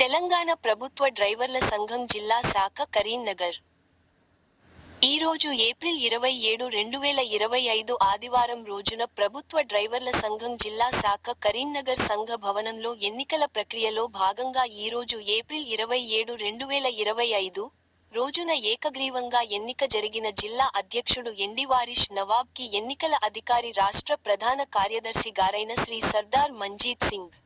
తెలంగాణ ప్రభుత్వ డ్రైవర్ల సంఘం జిల్లా శాఖ కరీంనగర్. ఈ రోజు ఏప్రిల్ ఇరవై ఏడు రెండు వేల ఇరవై ఐదు ఆదివారం రోజున ప్రభుత్వ డ్రైవర్ల సంఘం జిల్లా శాఖ కరీంనగర్ సంఘ భవనంలో ఎన్నికల ప్రక్రియలో భాగంగా ఈరోజు ఏప్రిల్ ఇరవై ఏడు రెండు వేల ఇరవై ఐదు రోజున ఏకగ్రీవంగా ఎన్నిక జరిగిన జిల్లా అధ్యక్షుడు ఎండి వారిష్ నవాబ్కి ఎన్నికల అధికారి రాష్ట్ర ప్రధాన కార్యదర్శి గారైన శ్రీ సర్దార్ మంజీత్ సింగ్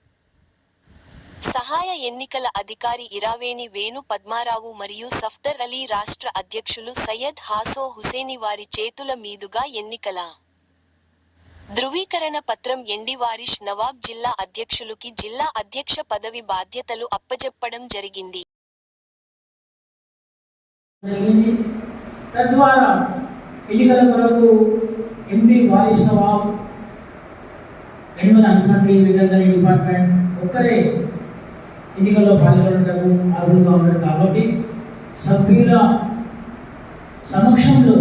సహాయ ఎన్నికల అధికారి ఇరావేణి వేణు పద్మారావు మరియు సఫ్దర్ అలీ రాష్ట్ర అధ్యక్షులు సయ్యద్ హాసో హుసేని వారి చేతుల మీదుగా ఎన్నికల ధృవీకరణ పత్రం ఎండి వారిష్ నవాబ్ జిల్లా అధ్యక్షులుకి జిల్లా అధ్యక్ష పదవి బాధ్యతలు అప్పజెప్పడం జరిగింది. తద్వారా ఎన్నికల కొరకు Nawab animal husbandry veterinary department ఒక్కరే ఎన్నికల్లో పాల్గొనటకు అర్హులుగా ఉన్నారు కాబట్టి సభ్యుల సమక్షంలో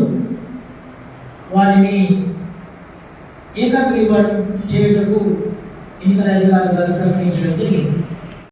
వారిని ఏకాగ్రీవం చేయుటకు ఎన్నికల అధికారులు ప్రకటించడం జరిగింది.